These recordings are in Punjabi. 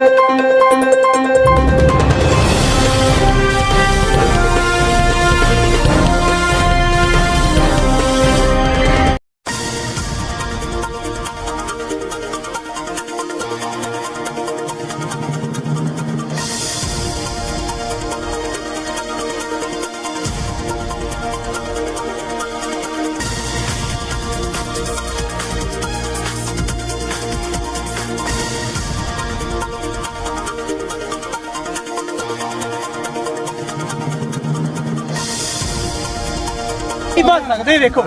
なんだって!? ਕੀ ਬਚ ਸਕਦੇ ਵੇਖੋ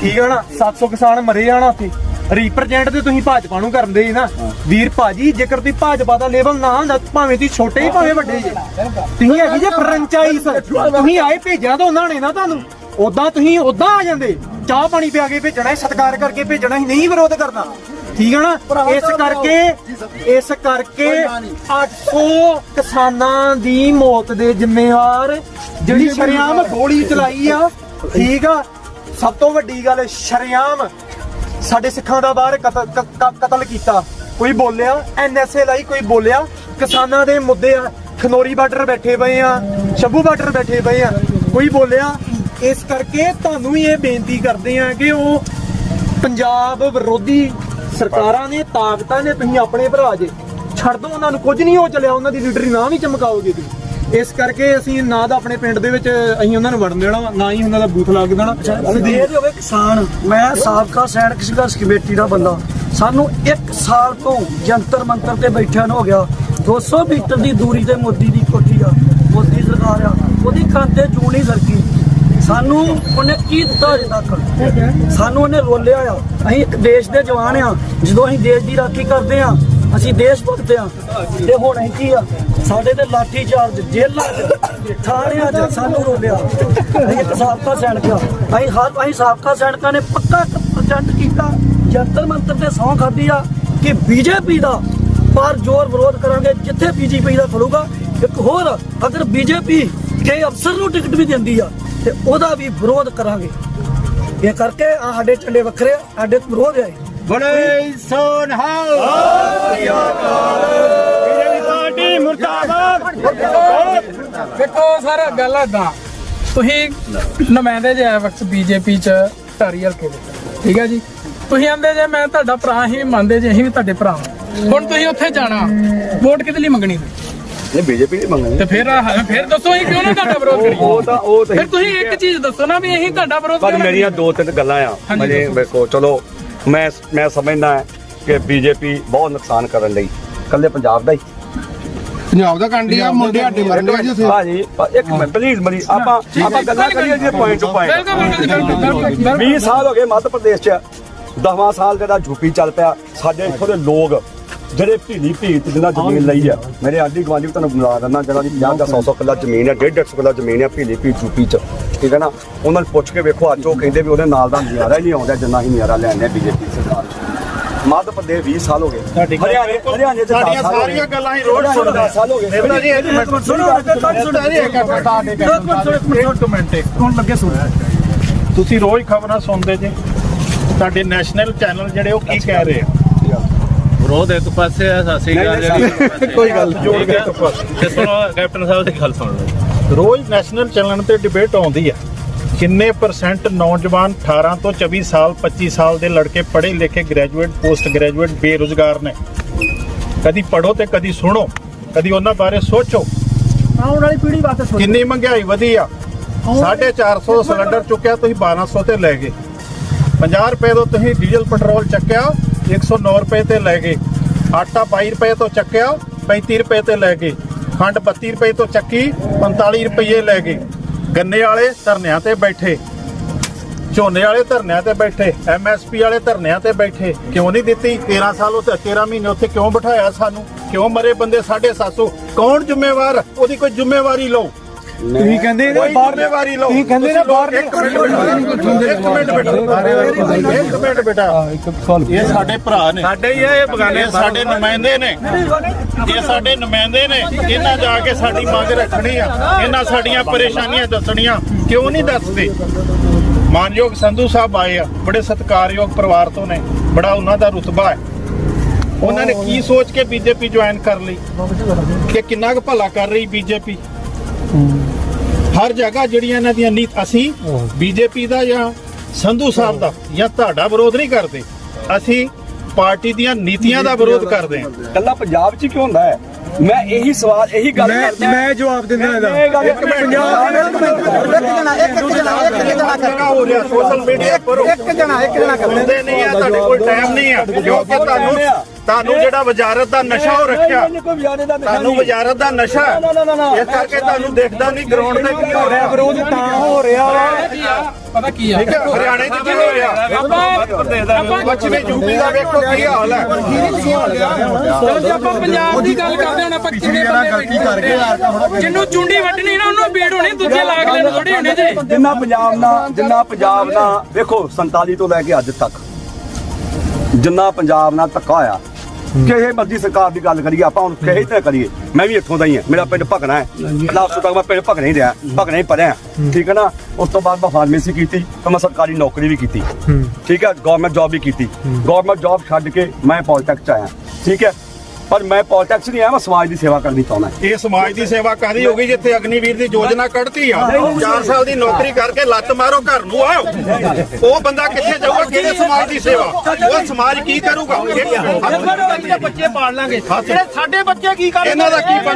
ਠੀਕ ਹੈ ਨਾ? 700 ਕਿਸਾਨ ਮਰੇ ਜਾਣਾ ਉੱਥੇ। ਰਿਪਰੈਜ਼ੈਂਟ ਤੇ ਤੁਸੀਂ ਭਾਜਪਾ ਨੂੰ ਕਰਦੇ ਜੀ ਨਾ। ਵੀਰ ਭਾਜੀ, ਜੇਕਰ ਤੁਸੀਂ ਭਾਜਪਾ ਦਾ ਲੇਵਲ ਨਾ ਹੁੰਦਾ, ਭਾਵੇਂ ਤੁਸੀਂ ਛੋਟੇ ਹੀ, ਭਾਵੇਂ ਵੱਡੇ ਜੀ ਤੁਸੀਂ ਹੈਗੇ ਜੇ ਫਰੈਂਚਾਈਜ਼ ਤੁਸੀਂ ਆਏ ਭੇਜਿਆ ਤਾਂ ਉਹਨਾਂ ਨੇ ਨਾ ਤੁਹਾਨੂੰ। ਉਦਾਂ ਤੁਸੀਂ ਉਦਾਂ ਆ ਜਾਂਦੇ। ਚਾਹ ਪਾਣੀ ਪਿਆ ਕੇ ਭੇਜਣਾ, ਸਤਿਕਾਰ ਕਰਕੇ ਭੇਜਣਾ ਸੀ ਨਹੀਂ ਵਿਰੋਧ ਕਰਨਾ। ਠੀਕ ਹੈ ਨਾ? ਇਸ ਕਰਕੇ ਇਸ ਕਰਕੇ 800 ਕਿਸਾਨਾਂ ਦੀ ਮੌਤ ਦੇ ਜ਼ਿੰਮੇਵਾਰ ਜਿਹੜੀ ਸ਼ਰਿਆਮ ਗੋਲੀ ਚਲਾਈ ਆ ਠੀਕ ਆ? ਸਭ ਤੋਂ ਵੱਡੀ ਗੱਲ ਸ਼ਰਿਆਮ ਸਾਡੇ ਸਿੱਖਾਂ ਦਾ ਬਾਹਰ ਕਤਲ ਕੀਤਾ। ਕੋਈ ਬੋਲਿਆ ਐਨਐਸਏ ਲਈ ਕੋਈ ਬੋਲਿਆ ਕਿਸਾਨਾਂ ਦੇ ਮੁੱਦੇ ਆ ਖਨੋਰੀ ਬਾਰਡਰ ਬੈਠੇ ਪਏ ਆ ਸ਼ੰਭੂ ਬਾਰਡਰ ਬੈਠੇ ਪਏ ਆ ਕੋਈ ਬੋਲਿਆ ਇਸ ਕਰਕੇ ਤੁਹਾਨੂੰ ਵੀ ਇਹ ਬੇਨਤੀ ਕਰਦੇ ਆ ਕਿ ਉਹ ਪੰਜਾਬ ਵਿਰੋਧੀ ਸਰਕਾਰਾਂ ਨੇ ਤਾਕਤਾਂ ਨੇ ਤੁਸੀਂ ਆਪਣੇ ਭਰਾ ਜੇ। ਛੱਡ ਦੋ ਉਹਨਾਂ ਨੂੰ ਕੁਝ ਨਹੀਂ ਹੋ ਚੱਲਿਆ ਉਹਨਾਂ ਦੀ ਲੀਡਰੀ ਨਾ ਵੀ ਚਮਕਾਓਗੇ ਤੁਸੀਂ। ਇਸ ਕਰਕੇ ਅਸੀਂ ਨਾ ਤਾਂ ਆਪਣੇ ਪਿੰਡ ਦੇ ਵਿੱਚ ਅਸੀਂ ਉਹਨਾਂ ਨੂੰ ਵੜਨ ਦੇਣਾ ਨਾ ਹੀ ਉਹਨਾਂ ਦਾ ਬੂਥ ਲਾ ਕੇ ਦੇਣਾ। ਇਹ ਹੋਵੇ ਕਿਸਾਨ ਮੈਂ ਸਾਬਕਾ ਸੈਨਿਕ ਸੰਘਰਸ਼ ਕਮੇਟੀ ਦਾ ਬੰਦਾ। ਸਾਨੂੰ 1 ਸਾਲ ਤੋਂ ਜੰਤਰ ਮੰਤਰ ਤੇ ਬੈਠਿਆਂ ਨੂੰ ਹੋ ਗਿਆ। 200 ਮੀਟਰ ਦੀ ਦੂਰੀ ਤੇ ਮੋਦੀ ਦੀ ਕੋਠੀ ਆ ਮੋਦੀ ਸਰਕਾਰ ਆ। ਉਹਦੀ ਖਾਤੇ ਜੂੰ ਨਹੀਂ ਸਰਕੀ ਸਾਨੂੰ ਉਹਨੇ ਕੀ ਦਿੱਤਾ ਅਜੇ ਤੱਕ? ਸਾਨੂੰ ਉਹਨੇ ਰੋਲਿਆ ਆ। ਅਸੀਂ ਇੱਕ ਦੇਸ਼ ਦੇ ਜਵਾਨ ਆ। ਜਦੋਂ ਅਸੀਂ ਦੇਸ਼ ਦੀ ਰਾਖੀ ਕਰਦੇ ਆ, ਅਸੀਂ ਦੇਸ਼ ਭਗਤ ਆ। ਤੇ ਹੁਣ ਅਸੀਂ ਕੀ ਆ? ਸਾਡੇ ਤੇ ਲਾਠੀ ਚਾਰਜ, ਜੇਲ੍ਹਾਂ 'ਚ, ਥਾਣਿਆਂ 'ਚ ਸਾਨੂੰ ਰੋਲਿਆ। ਅਸੀਂ ਇੱਕ ਸਾਬਕਾ ਸੈਨਿਕ ਆ। ਅਸੀਂ ਹਰ ਅਸੀਂ ਸਾਬਕਾ ਸੈਨਿਕਾਂ ਨੇ ਪੱਕਾ ਪ੍ਰਚੰਡ ਕੀਤਾ। ਜੰਤਰ ਮੰਤਰ ਤੇ ਸਹੁੰ ਖਾਦੀ ਆ ਕਿ ਬੀਜੇਪੀ ਦਾ ਪਰ ਜ਼ੋਰ ਵਿਰੋਧ ਕਰਾਂਗੇ। ਜਿੱਥੇ ਬੀਜੇਪੀ ਦਾ ਖੜੂਗਾ, ਇੱਕ ਹੋਰ ਅਗਰ ਬੀਜੇਪੀ ਕੇ ਅਫਸਰ ਨੂੰ ਟਿਕਟ ਵੀ ਦਿੰਦੀ ਆ ਤੇ ਉਹਦਾ ਵੀ ਵਿਰੋਧ ਕਰਾਂਗੇ। ਇਹ ਕਰਕੇ ਆ ਸਾਡੇ ਝੰਡੇ ਵੱਖਰੇ ਆ, ਸਾਡੇ ਵਿਰੋਧ ਆ ਇਹ। ਬੜੇ ਸੋਨ ਪਾਰਟੀ ਮੁਰਦਾਬਾਦ। ਵੇਖੋ ਸਰ ਗੱਲ ਏਦਾਂ। ਤੁਸੀਂ ਨੁਮਾਇੰਦੇ ਜੇ ਵਕਤ ਬੀਜੇਪੀ ਚ ਧਾਰੀ ਹਲਕੇ ਦੇ। ਠੀਕ ਹੈ ਜੀ? ਤੁਸੀਂ ਆਂਦੇ ਜੇ ਮੈਂ ਤੁਹਾਡਾ ਭਰਾ ਹੀ ਮੰਨਦੇ ਜੇ ਅਸੀਂ ਵੀ ਤੁਹਾਡੇ ਭਰਾ ਹਾਂ। ਹੁਣ ਤੁਸੀਂ ਉੱਥੇ ਜਾਣਾ। ਵੋਟ ਕਿਹਦੇ ਲਈ ਮੰਗਣੀ ਤੁਸੀਂ? ਇਹ ਬੀਜੇਪੀ ਨਹੀਂ ਮੰਗਣੀ। ਤੇ ਫਿਰ ਆਹ- ਫਿਰ ਦੱਸੋ ਅਸੀਂ ਕਿਉਂ ਨਾ ਤੁਹਾਡਾ ਵਿਰੋਧ ਕਰੀਏ? ਉਹ ਤਾਂ ਉਹ ਤਾਂ ਫਿਰ ਤੁਸੀਂ ਇੱਕ ਚੀਜ਼ ਦੱਸੋ ਨਾ ਵੀ ਅਸੀਂ ਤੁਹਾਡਾ ਵਿਰੋਧ ਪਰ ਕਿਉਂ ਨਾ ਮੇਰੀਆਂ ਦੋ ਤਿੰਨ ਗੱਲਾਂ ਆ। ਹਾਂਜੀ, ਮਜੇ ਦੱਸੋ। ਵੇਖੋ ਚਲੋ ਮੈਂ ਮੈਂ ਸਮਝਦਾ ਕਿ ਬੀਜੇਪੀ ਬਹੁਤ ਨੁਕਸਾਨ ਕਰਨ ਲਈ। ਕੱਲੇ ਪੰਜਾਬ ਦਾ ਹੀ। ਪੰਜਾਬ ਦਾ ਕਾਂਡੀ ਆ ਮੁੰਡੇ ਆਡੇ ਮਰਨ ਦੇ ਜਿੱਥੇ ਭਾਜੀ ਪ- ਇੱਕ ਮਿੰਟ ਪਲੀਜ਼ ਮਰੀ ਆਪਾਂ ਆਪਾਂ ਗੱਲਾਂ ਕਰੀਏ ਜੀ ਪੁਆਇੰਟ ਟੂ ਪੁਆਇੰਟ ਬਿਲਕੁਲ ਬਿਲਕੁਲ ਬਿਲਕੁਲ, ਬਿਲਕੁਲ ਬਿਲਕੁਲ 20 ਸਾਲ ਹੋ ਗਏ ਮੱਧ ਪ੍ਰਦੇਸ਼ 'ਚ। 10ਵਾਂ ਸਾਲ ਜਿਹੜਾ ਯੂਪੀ ਚੱਲ ਪਿਆ। ਸਾਡੇ ਇੱਥੋਂ ਦੇ ਲੋਕ ਜਿਹੜੇ ਭੀਲੀ ਭੀਤ ਜਿੰਨਾ ਜ਼ਮੀਨ ਲਈ ਆ ਮੇਰੇ ਆਂਢੀ ਗੁਆਂਢੀ ਵੀ ਤੁਹਾਨੂੰ ਬੁਲਾ ਦਿੰਦਾ ਜਿਹੜਾ ਦੀ 50 ਦਾ 100 100 ਕਿੱਲਾ ਜ਼ਮੀਨ ਹੈ 150 ਕਿੱਲਾ ਜ਼ਮੀਨ ਹੈ ਭੀਲੀ ਭੀਤ ਯੂਪੀ 'ਚ ਠੀਕ ਹੈ ਨਾ? ਉਹਨਾਂ ਨੂੰ ਪੁੱਛ ਕੇ ਵੇਖੋ ਅੱਜ ਉਹ ਕਹਿੰਦੇ ਵੀ ਉਹਦੇ ਨਾਲ ਦਾ ਨਜ਼ਾਰਾ ਹੀ ਨਹੀਂ ਆਉਂਦਾ ਜਿੰਨਾ ਹੀ ਨਜ਼ਾਰਾ ਲੈਣੇ ਬੀਜੇਪੀ ਸਰਕਾਰ। ਮੱਧ ਪ੍ਰਦੇਸ਼ 20 ਸਾਲ ਹੋ ਗਏ। ਹਰਿਆਣੇ ਹਰਿਆਣੇ ਸਾਡੀਆਂ ਸਾਲ ਹੋ ਗਏ। ਸਾਰੀਆਂ ਗੱਲਾਂ ਹੀ ਸੁਣਦਾ ਦਸ ਸਾਲ ਹੋ ਗਏ। ਦੇਵਤਾ ਜੀ ਇੱਕ ਮਿੰਟ ਸੁਣੋ ਇੱਕ ਮਿੰਟ ਹੁਣ ਲੱਗੇ ਸੁਣ। ਤੁਸੀਂ ਰੋਜ਼ ਖਬਰਾਂ ਸੁਣਦੇ ਜੇ। ਸਾਡੇ ਨੈਸ਼ਨਲ ਚੈਨਲ ਜਿਹੜੇ ਉਹ ਕੀ ਕਹਿ ਰਹੇ ਆ? ਵਿਰੋਧ ਇੱਕ ਪਾਸੇ ਆ ਅਕਾਲ ਨਹੀਂ, ਜਿਹੜੀ ਕੋਈ ਗੱਲ। ਜੋੜ ਕੇ ਇੱਕ ਪਾਸੇ। ਤੇ ਸੁਣੋ ਕੈਪਟਨ ਸਾਹਿਬ ਦੀ ਗੱਲ ਸੁਣ ਲਓ। ਰੋਜ਼ ਨੈਸ਼ਨਲ ਚੈਨਲ ਤੇ ਡਿਬੇਟ ਆਉਂਦੀ ਆ। ਕਿੰਨੇ ਪਰਸੈਂਟ ਨੌਜਵਾਨ 18 ਤੋਂ 24 ਸਾਲ 25 ਸਾਲ ਦੇ ਲੜਕੇ ਪੜ੍ਹੇ ਲਿਖੇ ਗ੍ਰੈਜੂਏਟ ਪੋਸਟ ਗ੍ਰੈਜੂਏਟ ਬੇਰੁਜ਼ਗਾਰ ਨੇ। ਕਦੀ ਪੜੋ ਤੇ ਕਦੀ ਸੁਣੋ। ਕਦੀ ਉਹਨਾਂ ਬਾਰੇ ਸੋਚੋ। ਆਉਣ ਵਾਲੀ ਪੀੜ੍ਹੀ ਵਾਸਤੇ ਸੋਚੋ। ਕਿੰਨੀ ਮਹਿੰਗਾਈ ਵਧੀ ਆ। 450 ਸਿਲੰਡਰ ਚੁੱਕਿਆ ਤੁਸੀਂ 1200 ਤੇ ਲੈ ਗਏ। 50 ਰੁਪਏ ਤੋਂ ਤੁਸੀਂ ਡੀਜ਼ਲ ਪੈਟਰੋਲ ਚੱਕਿਆ। 109 ਰੁਪਏ ਤੇ ਲੈ ਗਏ। ਆਟਾ 22 ਰੁਪਏ ਤੋਂ ਚੱਕਿਆ 35 ਰੁਪਏ ਤੇ ਲੈ ਗਏ। ਖੰਡ 32 ਰੁਪਏ ਤੋਂ ਚੱਕੀ 45 ਰੁਪਏ ਲੈ ਗਏ। ਗੰਨੇ ਵਾਲੇ ਧਰਨਿਆਂ ਤੇ ਬੈਠੇ। ਝੋਨੇ ਵਾਲੇ ਧਰਨਿਆਂ ਤੇ ਬੈਠੇ। ਐਮਐਸਪੀ ਵਾਲੇ ਧਰਨਿਆਂ ਤੇ ਬੈਠੇ। ਕਿਉਂ ਨਹੀਂ ਦਿੱਤੀ? 13 ਸਾਲ ਉੱਥੇ 13 ਮਹੀਨੇ ਉੱਥੇ ਕਿਉਂ ਬਿਠਾਇਆ ਸਾਨੂੰ? ਕਿਉਂ ਮਰੇ ਬੰਦੇ 750 ਕੌਣ ਜ਼ਿੰਮੇਵਾਰ? ਉਹਦੀ ਕੋਈ ਜ਼ਿੰਮੇਵਾਰੀ ਲਓ। ਤੁਸੀਂ ਕਹਿੰਦੇ ਨਾ ਬਾਹਰ ਜ਼ਿੰਮੇਵਾਰੀ ਲਓ। ਤੁਸੀਂ ਕਹਿੰਦੇ ਨਾ ਬਾਹਰ ਇੱਕ ਮਿੰਟ ਬੇਟਾ ਇੱਕ ਮਿੰਟ ਬੇਟਾ ਇੱਕ ਬੇਟਾ ਇਹ ਸਾਡੇ ਭਰਾ ਨੇ। ਸਾਡੇ ਹੀ ਇਹ ਬਗਾਨੇ ਸਾਡੇ ਨੁਮਾਇੰਦੇ ਨੇ। ਇਹ ਸਾਡੇ ਨੁਮਾਇੰਦੇ ਨੇ। ਇਹਨਾਂ ਜਾ ਕੇ ਸਾਡੀ ਮੰਗ ਰੱਖਣੀ ਆ। ਇਹਨਾਂ ਸਾਡੀਆਂ ਪਰੇਸ਼ਾਨੀਆਂ ਦੱਸਣੀਆਂ। ਕਿਉਂ ਨਹੀਂ ਦੱਸਦੇ? ਮਾਨਯੋਗ ਸੰਧੂ ਸਾਹਿਬ ਆਏ ਆ। ਬੜੇ ਸਤਿਕਾਰਯੋਗ ਪਰਿਵਾਰ ਤੋਂ ਨੇ। ਬੜਾ ਉਹਨਾਂ ਦਾ ਰੁਤਬਾ ਹੈ। ਉਹਨਾਂ ਨੇ ਕੀ ਸੋਚ ਕੇ ਬੀਜੇਪੀ ਜੁਆਇਨ ਕਰ ਲਈ? ਕਿ ਕਿੰਨਾ ਕੁ ਭਲਾ ਕਰ ਰਹੀ ਬੀਜੇਪੀ? ਹਰ ਜਗ੍ਹਾ ਜਿਹੜੀਆਂ ਇਹਨਾਂ ਦੀਆਂ ਨੀਤ ਅਸੀਂ ਬੀਜੇਪੀ ਦਾ ਜਾਂ ਸੰਧੂ ਸਾਹਿਬ ਦਾ ਜਾਂ ਤੁਹਾਡਾ ਵਿਰੋਧ ਨਹੀਂ ਕਰਦੇ ਅਸੀਂ ਪਾਰਟੀ ਦੀਆਂ ਨੀਤੀਆਂ ਦਾ ਵਿਰੋਧ ਕਰਦੇ ਹਾਂ। ਕੱਲਾ ਪੰਜਾਬ 'ਚ ਕਿਉਂ ਹੁੰਦਾ ਹੈ? ਮੈਂ ਇਹੀ ਸਵਾਲ ਇਹੀ ਗੱਲ ਕਰਦਾ ਮੈਂ ਜਵਾਬ ਦਿੰਦਾ ਇਹਦਾ। ਇੱਕ ਮਿੰਟ ਜਗ੍ਹਾ ਹੋ। ਰਿਹਾ ਸੋਸ਼ਲ ਮੀਡੀਆ ਪਰ ਇੱਕ ਜਣਾ ਇੱਕ ਜਣਾ ਕਰਦੇ ਨਹੀਂ ਆ ਤੁਹਾਡੇ ਕੋਲ ਟਾਈਮ ਨਹੀਂ ਆ। ਕਿਉਂਕਿ ਤੁਹਾਨੂੰ ਤੁਹਾਨੂੰ ਜਿਹੜਾ ਵਜ਼ਾਰਤ ਦਾ ਨਸ਼ਾ ਹੋ ਰੱਖਿਆ। ਕੋਈ ਦਾ ਤੁਹਾਨੂੰ ਵਜ਼ਾਰਤ ਦਾ ਨਸ਼ਾ। ਨਾ, ਨਾ, ਨਾ, ਨਾ। ਇਸ ਕਰਕੇ ਤੁਹਾਨੂੰ ਦੇਖਦਾ ਨਹੀਂ ਗਰਾਊਂਡ ਤੇ ਕੀ ਹੋ ਰਿਹਾ। ਵਿਰੋਧ ਤਾਂ ਹੋ ਰਿਹਾ ਵਾ। ਪਤਾ ਕੀ ਆ? ਠੀਕ ਹੈ ਹਰਿਆਣੇ 'ਚ ਕੀ ਹੋ ਰਿਹਾ? ਪੱਛਮੀ ਯੂਪੀ ਦਾ ਵੇਖੋ ਕੀ ਹਾਲ ਹੈ? ਚਲੋ ਜੇ ਆਪਾਂ ਪੰਜਾਬ ਦੀ ਗੱਲ ਕਰਦੇ ਹੁਣ ਆਪਾਂ ਕਿੰਨੇ ਬੰਦੇ ਬੈਠੇ ਹੁੰਦੇ ਜਿਹਨੂੰ ਚੁੰਡੀ ਵੱਢਣੀ ਨਾ ਉਹਨੂੰ ਬੀੜ ਹੋਣੀ ਦੂਜੇ ਲਾਗਲੇ ਨੂੰ ਥੋੜੀ ਹੋਣੀ ਜੀ। ਜਿੰਨਾ ਪੰਜਾਬ ਨਾਲ ਜਿੰਨਾ ਪੰਜਾਬ ਨਾਲ ਵੇਖੋ 47 ਤੋਂ ਲੈ ਕੇ ਅੱਜ ਤੱਕ ਜਿੰਨਾ ਪੰਜਾਬ ਨਾਲ ਧੱਕਾ ਹੋਇਆ ਕਿਸੇ ਮਰਜ਼ੀ ਸਰਕਾਰ ਦੀ ਗੱਲ ਕਰੀਏ ਆਪਾਂ ਹੁਣ ਕਿਸੇ ਤੇ ਕਰੀਏ। ਮੈਂ ਵੀ ਇੱਥੋਂ ਦਾ ਹੀ ਹਾਂ ਮੇਰਾ ਪਿੰਡ ਭਗਣਾ ਹੈ। ਲਾਸਟ ਤੱਕ ਮੈਂ ਪਿੰਡ ਭਗਣਾ ਹੀ ਰਿਹਾ ਭਗਣਾ ਹੀ ਪੜਿਆ। ਠੀਕ ਹੈ ਨਾ? ਉਸ ਤੋਂ ਬਾਅਦ ਮੈਂ ਫਾਰਮੇਸੀ ਕੀਤੀ ਤੇ ਮੈਂ ਸਰਕਾਰੀ ਨੌਕਰੀ ਵੀ ਕੀਤੀ। ਠੀਕ ਹੈ? ਗਵਰਨਮੈਂਟ ਜੌਬ ਵੀ ਕੀਤੀ। ਗਵਰਨਮੈਂਟ ਜੌਬ ਛੱਡ ਕੇ ਮੈਂ ਪੋਲਿਟਿਕਸ ਚ ਆਇਆ। ਠੀਕ ਹੈ? ਪਰ ਮੈਂ ਪੋਲਿਟਿਕਸ ਨਹੀਂ ਆਇਆ ਮੈਂ ਸਮਾਜ ਦੀ ਸੇਵਾ ਕਰਨੀ ਚਾਹੁੰਦਾ ਇਹ ਸਮਾਜ ਦੀ ਸੇਵਾ ਕਾਦੀ ਹੋ ਗਈ ਜਿੱਥੇ ਅਗਨੀਵੀਰ ਦੀ ਯੋਜਨਾ ਕੱਢਤੀ ਆ? 4 ਸਾਲ ਦੀ ਨੌਕਰੀ ਕਰਕੇ ਲੱਤ ਮਾਰੋ ਘਰ ਨੂੰ ਆਓ। ਉਹ ਬੰਦਾ ਕਿੱਥੇ ਜਾਊਗਾ? ਕਿਹੜੇ ਸਮਾਜ ਦੀ ਸੇਵਾ? ਉਹ ਸਮਾਜ ਕੀ ਕਰੂਗਾ? ਬੱਚੇ ਪਾਲ ਲਾਂਗੇ। ਜਿਹੜੇ ਸਾਡੇ ਬੱਚੇ ਕੀ ਕਰਨ ਇਹਨਾਂ ਦਾ ਕੀ ਬਣੂ?